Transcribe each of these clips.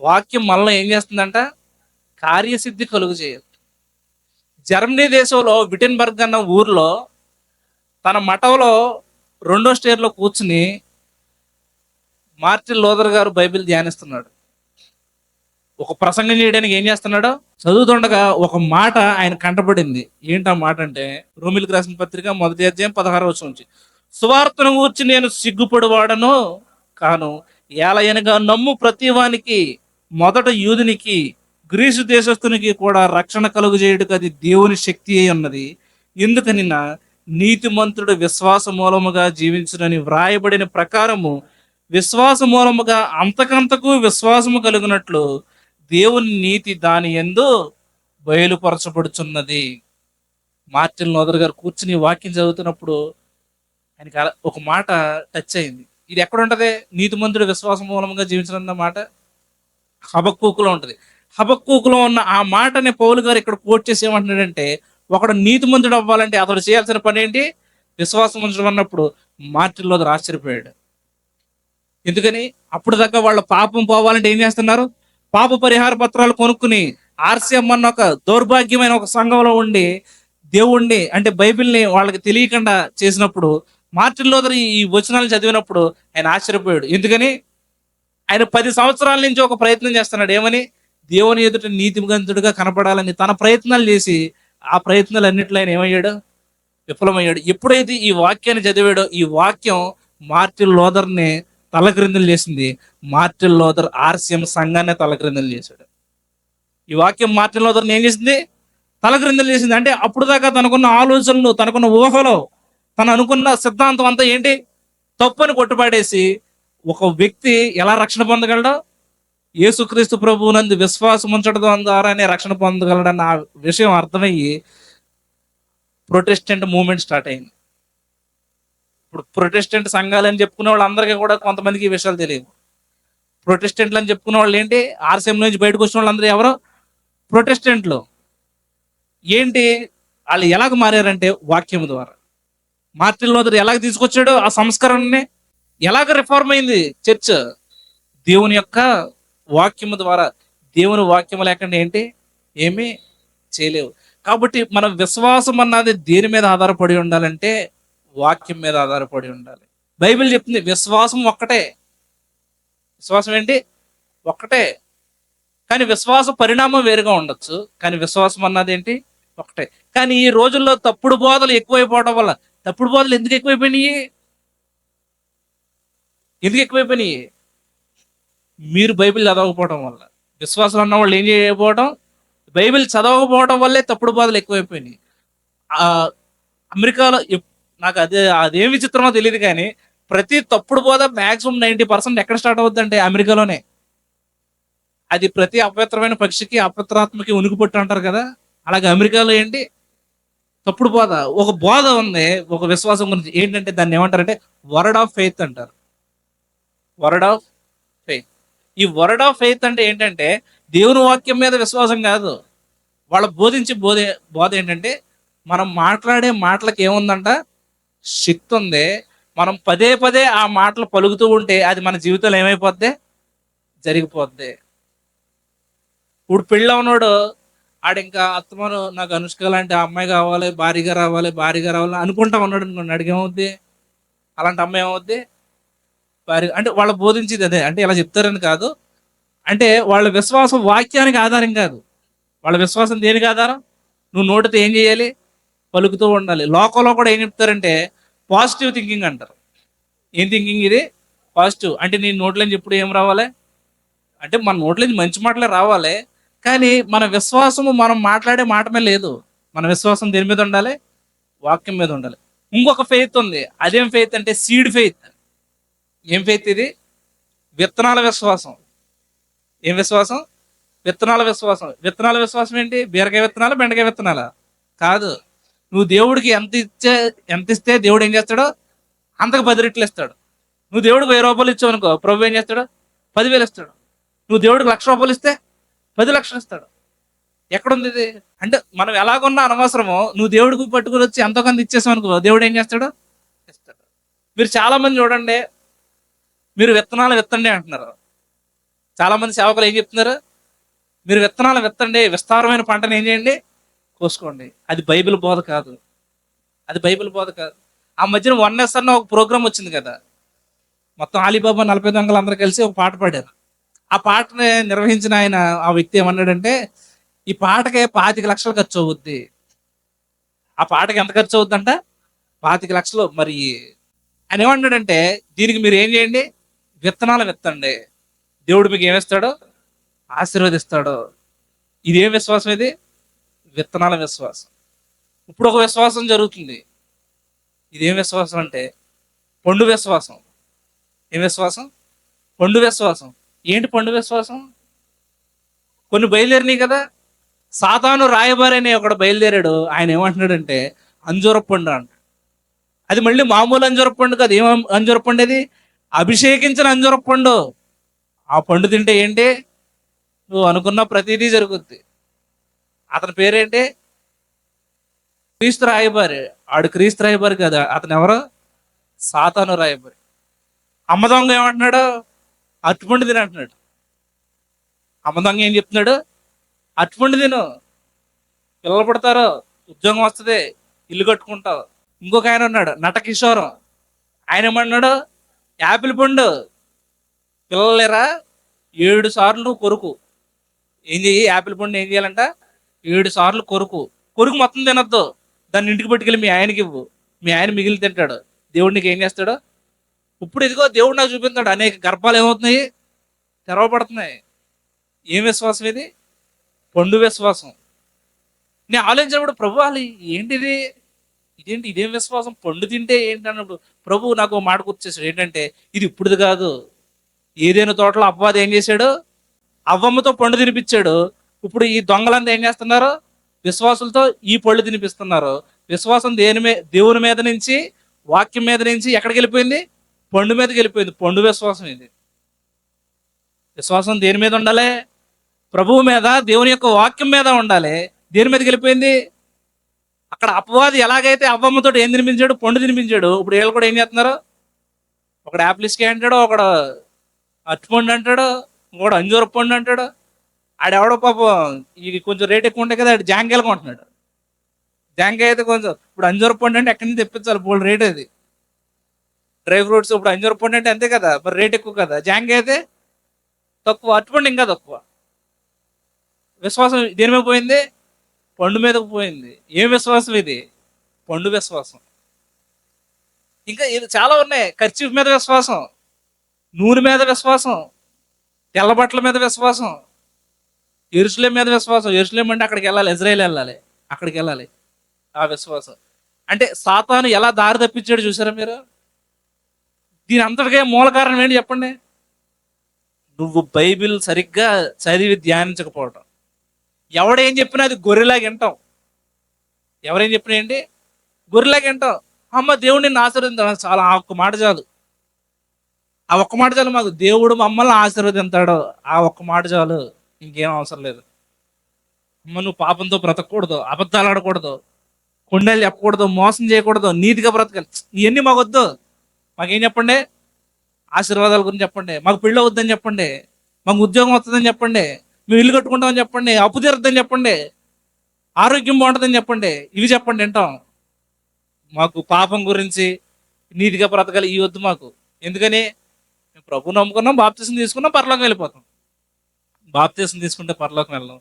వాక్యం మనలో ఏం చేస్తుందంట? కార్యసిద్ధి కలుగు చేయదు జర్మనీ దేశంలో విటెన్బర్గ్ అన్న ఊర్లో తన మఠంలో రెండో స్టేర్లో కూర్చుని మార్టిన్ లోదర్ గారు బైబిల్ ధ్యానిస్తున్నాడు. ఒక ప్రసంగం చేయడానికి ఏం చేస్తున్నాడో? చదువుతుండగా ఒక మాట ఆయన కంటపడింది. ఏంటి ఆ మాట అంటే రోమిల్కి రాసిన పత్రిక మొదటి అధ్యాయం పదహారు వచ్చిన నుంచి సువార్తను గూర్చి నేను సిగ్గుపడివాడను కాను ఏలయనగా నమ్ము ప్రతివానికి మొదట యూదునికి గ్రీసు దేశస్థునికి కూడా రక్షణ కలుగు చేయుటకు అది దేవుని శక్తి అయి ఉన్నది. ఎందుకని నా నీతిమంతుడు విశ్వాస మూలముగా జీవించునని వ్రాయబడిన ప్రకారము విశ్వాస మూలముగా అంతకంతకు విశ్వాసము కలిగినట్లు దేవుని నీతి దాని ఎందు బయలుపరచబడుచున్నది. మార్టిన్ లోదర్ గారు కూర్చుని వాక్యం చదువుతున్నప్పుడు ఆయనకి ఒక మాట టచ్ అయింది. ఇది ఎక్కడ నీతి నీతిమంతుడు విశ్వాసం మూలంగా జీవించడం మాట? హబక్కూకులో ఉంటుంది. హబక్కూకులో ఉన్న ఆ మాటని పౌలు గారు ఇక్కడ కోట్ చేసి ఏమంటున్నాడంటే ఒకడు నీతిమంతుడు అవ్వాలంటే అతడు చేయాల్సిన పని ఏంటి? విశ్వాసం ఉంచడం అన్నప్పుడు మార్టిల్లో ఆశ్చర్యపోయాడు. ఎందుకని? అప్పుడు దాకా వాళ్ళ పాపం పోవాలంటే ఏం చేస్తున్నారు? పాప పరిహార పత్రాలు కొనుక్కుని ఆర్సీఎం అన్న ఒక దౌర్భాగ్యమైన ఒక సంఘంలో ఉండి దేవుణ్ణి అంటే బైబిల్ని వాళ్ళకి తెలియకుండా చేసినప్పుడు మార్టిన్ లోదర్ ఈ వచనాలు చదివినప్పుడు ఆయన ఆశ్చర్యపోయాడు. ఎందుకని? ఆయన పది సంవత్సరాల నుంచి ఒక ప్రయత్నం చేస్తున్నాడు. ఏమని? దేవుని ఎదుట నీతిగంతుడిగా కనపడాలని తన ప్రయత్నాలు చేసి ఆ ప్రయత్నాలు అన్నింటిలో ఆయన ఏమయ్యాడు? విఫలమయ్యాడు. ఎప్పుడైతే ఈ వాక్యాన్ని చదివాడో ఈ వాక్యం మార్టిన్ లోదర్ని తలక్రిందులు చేసింది. మార్టిన్ లోదర్ ఆర్సీఎం సంఘాన్ని తలక్రిందులు చేశాడు. ఈ వాక్యం మార్టిన్ లోదర్ని ఏం చేసింది? తలక్రిందులు చేసింది. అంటే అప్పుడు దాకా తనకున్న ఆలోచనలు తనకున్న ఊహలో తను అనుకున్న సిద్ధాంతం అంతా ఏంటి? తప్పని కొట్టుపాడేసి ఒక వ్యక్తి ఎలా రక్షణ పొందగలడో? యేసుక్రీస్తు ప్రభువునందు విశ్వాసం ఉంచడం ద్వారానే రక్షణ పొందగలడన్న ఆ విషయం అర్థమయ్యి ప్రొటెస్టెంట్ మూమెంట్ స్టార్ట్ అయింది. ఇప్పుడు ప్రొటెస్టెంట్ సంఘాలు అని చెప్పుకునే వాళ్ళందరికీ కూడా కొంతమందికి ఈ విషయాలు తెలియవు. ప్రొటెస్టెంట్లు అని చెప్పుకునే వాళ్ళు ఏంటి? ఆర్సీఎం నుంచి బయటకు వచ్చిన వాళ్ళందరూ ఎవరో? ప్రొటెస్టెంట్లు. ఏంటి? వాళ్ళు ఎలాగ మారారంటే వాక్యం ద్వారా. మార్టిన్ లోదర్ ఎలాగ తీసుకొచ్చాడో ఆ సంస్కరణని ఎలాగ రిఫార్మ్ అయింది చర్చ్? దేవుని యొక్క వాక్యము ద్వారా. దేవుని వాక్యం లేకుండా ఏంటి? ఏమీ చేయలేవు. కాబట్టి మన విశ్వాసం అన్నది దేని మీద ఆధారపడి ఉండాలంటే వాక్యం మీద ఆధారపడి ఉండాలి. బైబిల్ చెప్తుంది విశ్వాసం ఒక్కటే. విశ్వాసం ఏంటి? ఒక్కటే. కానీ విశ్వాస పరిణామం వేరుగా ఉండొచ్చు. కానీ విశ్వాసం అన్నది ఏంటి? ఒకటే కానీ ఈ రోజుల్లో తప్పుడు బోధలు ఎక్కువైపోవడం వల్ల తప్పుడు బోధలు ఎందుకు ఎక్కువైపోయినాయి? ఎందుకు ఎక్కువైపోయినాయి? మీరు బైబిల్ చదవకపోవడం వల్ల. విశ్వాసం ఉన్న వాళ్ళు ఏం చేయకపోవడం బైబిల్ చదవకపోవడం వల్లే తప్పుడు బోధలు ఎక్కువైపోయినాయి. అమెరికాలో నాకు అదే అదేం విచిత్రమో తెలియదు కానీ ప్రతి తప్పుడు బోధ మ్యాక్సిమం నైంటీ పర్సెంట్ ఎక్కడ స్టార్ట్ అవుద్దంటే అమెరికాలోనే. అది ప్రతి అపవిత్రమైన పక్షికి అపవిత్రాత్మకి ఉనికి పుట్టి అంటారు కదా? అలాగే అమెరికాలో ఏంటి? తప్పుడు బోధ. ఒక బోధ ఉంది ఒక విశ్వాసం గురించి. ఏంటంటే దాన్ని ఏమంటారంటే వర్డ్ ఆఫ్ ఫెయిత్ అంటారు. వర్డ్ ఆఫ్ ఫెయిత్ ఈ వర్డ్ ఆఫ్ ఫెయిత్ అంటే ఏంటంటే దేవుని వాక్యం మీద విశ్వాసం కాదు. వాళ్ళ బోధించే బోధ బోధ ఏంటంటే మనం మాట్లాడే మాటలకు ఏముందంట? శక్తి ఉంది. మనం పదే పదే ఆ మాటలు పలుకుతూ ఉంటే అది మన జీవితంలో ఏమైపోద్ది? జరిగిపోద్ది. ఇప్పుడు పెళ్ళి ఉన్నాడు ఆడు ఇంకా అత్తమారు నాకు అనుష్క లాంటి అమ్మాయి కావాలి భారీగా రావాలి భారీగా రావాలి అనుకుంటా ఉన్నాడు అనుకోండి. అడిగేమవుద్ది అలాంటి అమ్మాయి ఏమవుద్ది? వారి అంటే వాళ్ళ బోధించేది అదే. అంటే ఇలా చెప్తారని కాదు. అంటే వాళ్ళ విశ్వాసం వాక్యానికి ఆధారం కాదు. వాళ్ళ విశ్వాసం దేనికి ఆధారం? నువ్వు నోటితో ఏం చేయాలి? పలుకుతూ ఉండాలి. లోకంలో కూడా ఏం చెప్తారంటే పాజిటివ్ థింకింగ్ అంటారు. ఏం థింకింగ్ ఇది? పాజిటివ్ అంటే నీ నోట్లోంచి ఎప్పుడు ఏం రావాలి? అంటే మన నోట్లోంచి మంచి మాటలే రావాలి. కానీ మన విశ్వాసము మనం మాట్లాడే మాటమే లేదు. మన విశ్వాసం దేని మీద ఉండాలి? వాక్యం మీద ఉండాలి. ఇంకొక ఫెయిత్ ఉంది. అదేం ఫెయిత్ అంటే? సీడ్ ఫెయిత్ ఏం ఫెయిత్ ఇది? విత్తనాల విశ్వాసం. ఏం విశ్వాసం? విత్తనాల విశ్వాసం. విత్తనాల విశ్వాసం ఏంటి? బీరకాయ విత్తనాలు బెండకాయ విత్తనాలా? కాదు. నువ్వు దేవుడికి ఎంత ఇచ్చే ఎంత ఇస్తే దేవుడు ఏం చేస్తాడో? అంతకు పది రెట్లు ఇస్తాడు. నువ్వు దేవుడికి వెయ్యి రూపాయలు ఇచ్చావు అనుకో ప్రభు ఏం చేస్తాడు? పదివేలు ఇస్తాడు. నువ్వు దేవుడికి లక్ష రూపాయలు ఇస్తే పది లక్షలు ఇస్తాడు. ఎక్కడుంది ఇది? అంటే మనం ఎలాగున్నా అనవసరమో నువ్వు దేవుడికి పట్టుకుని వచ్చి ఎంతో కొంత ఇచ్చేసావు అనుకో దేవుడు ఏం చేస్తాడు? ఇస్తాడు. మీరు చాలామంది చూడండి మీరు విత్తనాలు విత్తండి అంటున్నారు. చాలామంది సేవకులు ఏం చెప్తున్నారు? మీరు విత్తనాలు విత్తండి విస్తారమైన పంటను ఏం చేయండి? కోసుకోండి. అది బైబిల్ బోధ కాదు. అది బైబిల్ బోధ కాదు. ఆ మధ్యన వన్ ఎస్ అన్న ఒక ప్రోగ్రామ్ వచ్చింది కదా. మొత్తం అలీబాబా నలభై దొంగలు అందరూ కలిసి ఒక పాట పాడారు. ఆ పాటని నిర్వహించిన ఆయన ఆ వ్యక్తి ఏమన్నాడంటే ఈ పాటకే పాతిక లక్షలు ఖర్చు అవుద్ది. ఆ పాటకి ఎంత ఖర్చు అవుద్దంట? పాతిక లక్షలు. మరి ఆయన ఏమన్నాడంటే దీనికి మీరు ఏం చేయండి? విత్తనాలు విత్తండి. దేవుడు మీకు ఏమిస్తాడో ఆశీర్వదిస్తాడో. ఇదేం విశ్వాసం ఇది? విత్తనాల విశ్వాసం. ఇప్పుడు ఒక విశ్వాసం జరుగుతుంది. ఇదేం విశ్వాసం అంటే? పండు విశ్వాసం. ఏం విశ్వాసం? పండు విశ్వాసం. ఏంటి పండు విశ్వాసం? కొన్ని బయలుదేరినాయి కదా. సాతాను రాయబారి అనే ఒకడు బయలుదేరాడు. ఆయన ఏమంటున్నాడంటే అంజూర పండు అంట. అది మళ్ళీ మామూలు అంజూర పండు కాదు. ఏం అంజూర పండు అది? అభిషేకించిన అంజూర పండు. ఆ పండు తింటే ఏంటి? నువ్వు అనుకున్న ప్రతిదీ జరుగుద్ది. అతని పేరేంటి? క్రీస్తు రాయబారి. ఆడు క్రీస్తు రాయబారి కదా. అతను ఎవరు? సాతాను రాయబారి. అమ్మ దొంగ ఏమంటున్నాడు? అట్టుపండు తిని అంటున్నాడు. అమ్మ దొంగ ఏం చెప్తున్నాడు? అట్టుపండు తిను. పిల్లలు పుడతారు ఉద్యోగం వస్తుంది ఇల్లు కట్టుకుంటావు. ఇంకొక ఆయన ఉన్నాడు నటకిషోరం. ఆయన ఏమన్నాడు యాపిల్ పండు. పిల్లలేరా? ఏడు సార్లు కొరుకు. ఏం చెయ్యి? యాపిల్ పండు ఏం చేయాలంట ఏడు సార్లు కొరుకు. కొరుకు మొత్తం తినొద్దు. దాన్ని ఇంటికి పట్టుకెళ్ళి మీ ఆయనకి ఇవ్వు. మీ ఆయన మిగిలి తింటాడు. దేవుడు నీకు ఏం చేస్తాడు? ఇప్పుడు ఇదిగో దేవుడు నాకు చూపిస్తాడు. అనేక గర్భాలు ఏమవుతున్నాయి? తెరవబడుతున్నాయి. ఏం విశ్వాసం ఇది? పండు విశ్వాసం. నేను ఆలోచించినప్పుడు ప్రభు వాళ్ళు ఏంటిది? ఇదేంటి ఇదేం విశ్వాసం? పండు తింటే ఏంటి అన్నప్పుడు ప్రభు నాకు మాట గుర్తిస్తాడు ఏంటంటే ఇది ఇప్పుడుది కాదు. ఏదైనా తోటలో అబ్బాది ఏం చేశాడు? అవ్వమ్మతో పండు తినిపించాడు. ఇప్పుడు ఈ దొంగలంతా ఏం చేస్తున్నారు? విశ్వాసులతో ఈ పళ్ళు తినిపిస్తున్నారు. విశ్వాసం దేని మీద దేవుని మీద నుంచి వాక్యం మీద నుంచి ఎక్కడికి వెళ్ళిపోయింది? పండు మీదకి వెళ్ళిపోయింది. పండు విశ్వాసం ఇది. విశ్వాసం దేని మీద ఉండాలి? ప్రభువు మీద దేవుని యొక్క వాక్యం మీద ఉండాలి. దేని మీదకి వెళ్ళిపోయింది? అక్కడ అపవాది ఎలాగైతే అవ్వమ్మతో ఏం తినిపించాడు పండు తినిపించాడు ఇప్పుడు వీళ్ళు కూడా ఏం చేస్తున్నారు? ఒకడు యాప్లిస్కే అంటాడు ఒకడు అచ్చిపండు అంటాడు ఇంకోడు అంజూర పండు అంటాడు. ఆడెవడో పాపం ఇది కొంచెం రేట్ ఎక్కువ ఉంటాయి కదా ఆడు జాంకాయలు కొంటున్నాడు. జాంకాయ అయితే కొంచెం ఇప్పుడు అంజూర పండు అంటే ఎక్కడి నుంచి తెప్పించాలి? బోల్డ్ రేట్ అది. డ్రై ఫ్రూట్స్ ఇప్పుడు అంజూర పండు అంటే అంతే కదా మరి రేట్ ఎక్కువ కదా. జాంకాయ అయితే తక్కువ అచ్చిపండు ఇంకా తక్కువ. విశ్వాసం దేని మీద పోయింది. పండు మీదకు పోయింది. ఏం విశ్వాసం ఇది? పండు విశ్వాసం. ఇంకా ఇది చాలా ఉన్నాయి. ఖర్చీఫ్ మీద విశ్వాసం నూనె మీద విశ్వాసం తెల్లబట్టల మీద విశ్వాసం ఎరుసలేం మీద విశ్వాసం. ఎరుసలేం అంటే అక్కడికి వెళ్ళాలి ఇజ్రాయెల్ వెళ్ళాలి అక్కడికి వెళ్ళాలి. ఆ విశ్వాసం. అంటే సాతాను ఎలా దారి తప్పించాడు చూసారా మీరు? దీని అంతటికే మూల కారణం ఏంటి చెప్పండి? నువ్వు బైబిల్ సరిగ్గా చదివి ధ్యానించకపోవటం. ఎవడేం చెప్పినా అది గొర్రెలాగా వింటాం. ఎవరేం చెప్పినా ఏంటి? గొర్రెలాగా వింటాం. అమ్మ దేవుడు నిన్ను ఆశీర్వదించాడు. చాలా ఆ ఒక్క మాట చాలు. ఆ ఒక్క మాట చాలు మాకు. దేవుడు మమ్మల్ని ఆశీర్వదింతాడు ఆ ఒక్క మాట చాలు. ఇంకేం అవసరం లేదు. అమ్మ నువ్వు పాపంతో బ్రతకూడదు. అబద్ధాలు ఆడకూడదు. కొండలు చెప్పకూడదు. మోసం చేయకూడదు. నీతిగా బ్రతకాలి. ఇవన్నీ మాకు వద్దు. మాకేం చెప్పండి? ఆశీర్వాదాల గురించి చెప్పండి. మాకు పెళ్ళి వద్దని చెప్పండి. మాకు ఉద్యోగం వస్తుందని చెప్పండి. మేము ఇల్లు కట్టుకుంటామని చెప్పండి అప్పు తీరుద్దని చెప్పండి ఆరోగ్యం బాగుంటుందని చెప్పండి ఇవి చెప్పండి వింటాం. మాకు పాపం గురించి నీతిగా బ్రతకాలి ఈ వద్దు మాకు. ఎందుకని? మేము ప్రభు నమ్ముకున్నాం బాప్తీసం తీసుకున్నాం పరలోకం వెళ్ళిపోతాం. బాప్తీసం తీసుకుంటే పరలోకం వెళ్ళాం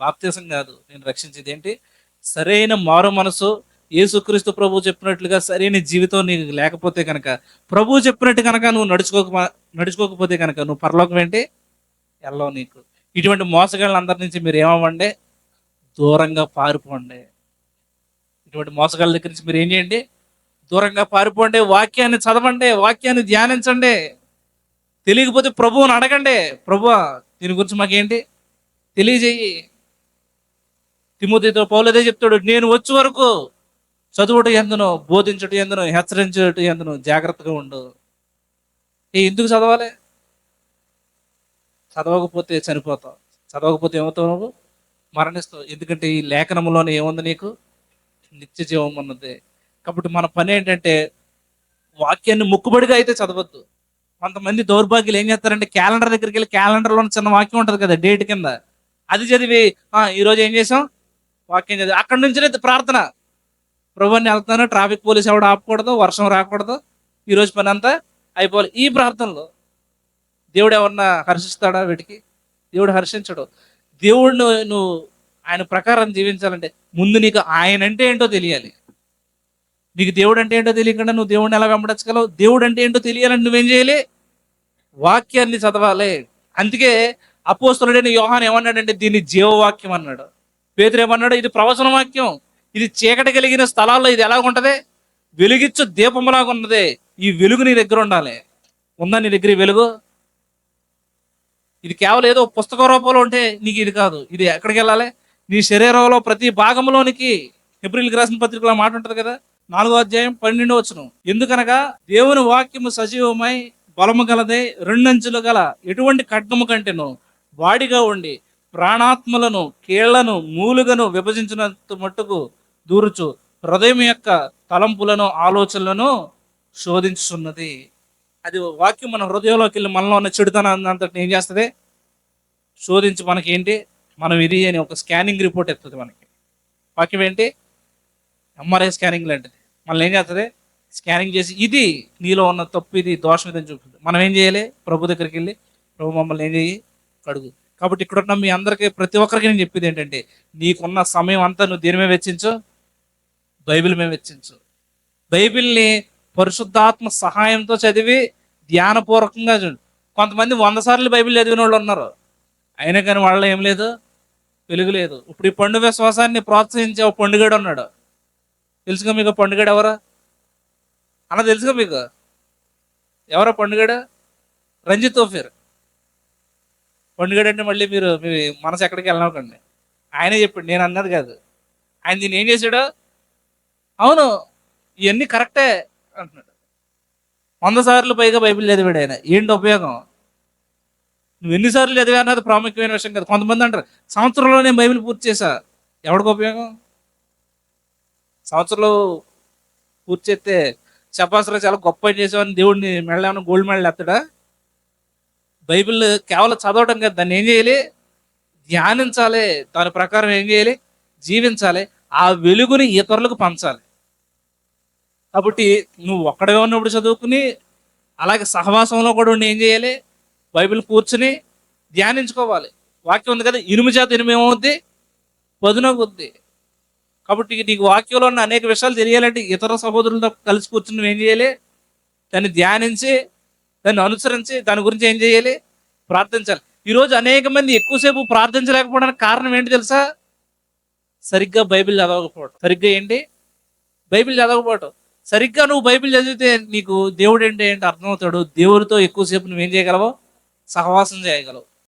బాప్తీసం కాదు నేను రక్షించేది ఏంటి? సరైన మారు మనసు యేసుక్రీస్తు ప్రభు చెప్పినట్లుగా సరైన జీవితం నీకు లేకపోతే కనుక ప్రభు చెప్పినట్టు కనుక నువ్వు నడుచుకోక నడుచుకోకపోతే కనుక నువ్వు పరలోకం ఏంటి? ఎల్లో నీకు. ఇటువంటి మోసగాళ్ళందరి నుంచి మీరు ఏమవ్వండి? దూరంగా పారిపోండి. ఇటువంటి మోసగాళ్ళ దగ్గర నుంచి మీరు ఏం చేయండి? దూరంగా పారిపోండి. వాక్యాన్ని చదవండి. వాక్యాన్ని ధ్యానించండి. తెలియకపోతే ప్రభువుని అడగండి. ప్రభు దీని గురించి మాకేంటి? తెలియజేయి. తిమోతితో పౌలదే చెప్తాడు. నేను వచ్చే వరకు చదువుట ఎందును బోధించుట ఎందును హెచ్చరించుట ఎందును జాగ్రత్తగా ఉండు. ఏ ఎందుకు చదవాలి? చదవకపోతే చనిపోతావు. చదవకపోతే ఏమవుతావు నువ్వు? మరణిస్తావు. ఎందుకంటే ఈ లేఖనంలోనే ఏముంది నీకు? నిత్య జీవం ఉన్నది. కాబట్టి మన పని ఏంటంటే వాక్యాన్ని ముక్కుబడిగా అయితే చదవద్దు. కొంతమంది దౌర్భాగ్యులు ఏం చేస్తారంటే క్యాలెండర్ దగ్గరికి వెళ్ళి క్యాలెండర్లో చిన్న వాక్యం ఉంటుంది కదా డేట్ కింద. అది చదివి ఈరోజు ఏం చేసాం వాక్యం చదివి. అక్కడి నుంచి ప్రార్థన. ప్రభుని వెళ్తాను ట్రాఫిక్ పోలీస్ ఎవడు ఆపకూడదు వర్షం రాకూడదు ఈరోజు పని అంతా అయిపోవాలి. ఈ ప్రార్థనలో దేవుడు ఎవరన్నా హర్షిస్తాడా వీటికి? దేవుడు హర్షించడు. దేవుడిని నువ్వు ఆయన ప్రకారం జీవించాలంటే ముందు నీకు ఆయన అంటే ఏంటో తెలియాలి. నీకు దేవుడు అంటే ఏంటో తెలియకుండా నువ్వు దేవుడిని ఎలా వెంబడించగలవు? దేవుడు అంటే ఏంటో తెలియాలంటే నువ్వేం చేయాలి? వాక్యాన్ని చదవాలి. అందుకే అపోస్తుడైన యోహాన్ ఏమన్నాడంటే దీన్ని జీవవాక్యం అన్నాడు. పేతురు ఏమన్నాడు ఇది ప్రవచన వాక్యం. ఇది చీకటి కలిగిన స్థలాల్లో ఇది ఎలాగుంటది వెలుగిచ్చు దీపంలాగా ఉన్నది ఈ వెలుగు నీ దగ్గర ఉండాలి. ఉందా నీ దగ్గర ఈ వెలుగు? ఇది కేవలం ఏదో పుస్తక రూపంలో ఉంటే నీకు ఇది కాదు. ఇది ఎక్కడికి వెళ్ళాలి? నీ శరీరంలో ప్రతి భాగంలోనికి ఎబ్రిల్కి రాసిన పత్రికలో మాట ఉంటుంది కదా? నాలుగో అధ్యాయం పన్నెండో వచ్చును ఎందుకనగా దేవుని వాక్యము సజీవమై బలము గలదే రెండంచులు గల ఎటువంటి ఖడ్గము కంటేను వాడిగా ఉండి ప్రాణాత్మలను కీళ్ళను మూలుగను విభజించినంత మట్టుకు దూరుచు హృదయం యొక్క తలంపులను ఆలోచనలను శోధించుతున్నది అది వాక్యం మన హృదయంలోకి వెళ్ళి మనలో ఉన్న చెడుతనం అంతటి ఏం చేస్తుంది? శోధించి మనకి ఏంటి మనం ఇది అని ఒక స్కానింగ్ రిపోర్ట్ ఎత్తుంది మనకి. వాక్యం ఏంటి? ఎంఆర్ఐ స్కానింగ్ లాంటిది. మనల్ని ఏం చేస్తుంది? స్కానింగ్ చేసి ఇది నీలో ఉన్న తప్పు ఇది దోషం ఇదని చూపుతుంది మనం ఏం చేయాలి? ప్రభు దగ్గరికి వెళ్ళి ప్రభు మమ్మల్ని ఏం చేయి కడుగు. కాబట్టి ఇక్కడ ఉన్న మీ అందరికీ ప్రతి ఒక్కరికి నేను చెప్పేది ఏంటంటే నీకున్న సమయం అంతా నువ్వు దేని మీద వెచ్చించు? బైబిల్ మీద వెచ్చించు. బైబిల్ని పరిశుద్ధాత్మ సహాయంతో చదివి ధ్యానపూర్వకంగా చూడు. కొంతమంది వంద సార్లు బైబిల్ చదివిన వాళ్ళు ఉన్నారు. అయినా కానీ వాళ్ళలో ఏం లేదు? వెలుగు లేదు. ఇప్పుడు ఈ పండు విశ్వాసాన్ని ప్రోత్సహించే ఒక పండుగడు ఉన్నాడు. తెలుసుగా మీకు పండుగడు ఎవరు? అన్న తెలుసుగా మీకు? ఎవరో పండుగడు? రంజిత్ తోఫీర్. పండుగడు అంటే మళ్ళీ మీరు మీ మనసు ఎక్కడికి వెళ్ళనకండి ఆయనే చెప్పాడు నేను అన్నది కాదు. ఆయన దీన్ని ఏం చేశాడు? అవును ఇవన్నీ కరెక్టే. అంటున్నాడు. వంద సార్లు పైగా బైబిల్ చదివాడు ఆయన. ఏంటి ఉపయోగం? నువ్వు ఎన్నిసార్లు చదివా అన్నది ప్రాముఖ్యమైన విషయం కదా. కొంతమంది అంటారు సంవత్సరంలో నేను బైబిల్ పూర్తి చేశా. ఎవరికి ఉపయోగం? సంవత్సరంలో పూర్తి చేస్తే చెప్పాల్సిన చాలా గొప్ప చేసేవాడిని దేవుడిని మెడల్ ఏమైనా గోల్డ్ మెడల్ ఎత్తడా బైబిల్ కేవలం చదవడం కదా. దాన్ని ఏం చేయాలి? ధ్యానించాలి. దాని ప్రకారం ఏం చేయాలి? జీవించాలి. ఆ వెలుగుని ఇతరులకు పంచాలి. కాబట్టి నువ్వు ఒక్కడగా ఉన్నప్పుడు చదువుకుని అలాగే సహవాసంలో కూడా ఉండి ఏం చేయాలి? బైబిల్ కూర్చుని ధ్యానించుకోవాలి. వాక్యం ఉంది కదా ఇనుము చేత ఇనుము ఏమవుద్ది? పదునవుద్ది. కాబట్టి నీకు వాక్యంలో ఉన్న అనేక విషయాలు తెలియాలంటే ఇతర సహోదరులతో కలిసి కూర్చుని నువ్వు ఏం చేయాలి? దాన్ని ధ్యానించి దాన్ని అనుసరించి దాని గురించి ఏం చేయాలి? ప్రార్థించాలి. ఈరోజు అనేక మంది ఎక్కువసేపు ప్రార్థించలేకపోవడానికి కారణం ఏంటి తెలుసా? సరిగ్గా బైబిల్ చదవకపోవడం సరిగ్గా ఏంటి? బైబిల్ చదవకపోవటం. సరిగ్గా నువ్వు బైబిల్ చదివితే నీకు దేవుడు ఏంటి ఏంటి అర్థమవుతాడు. దేవుడితో ఎక్కువసేపు నువ్వేం చేయగలవు? సహవాసం చేయగలవు.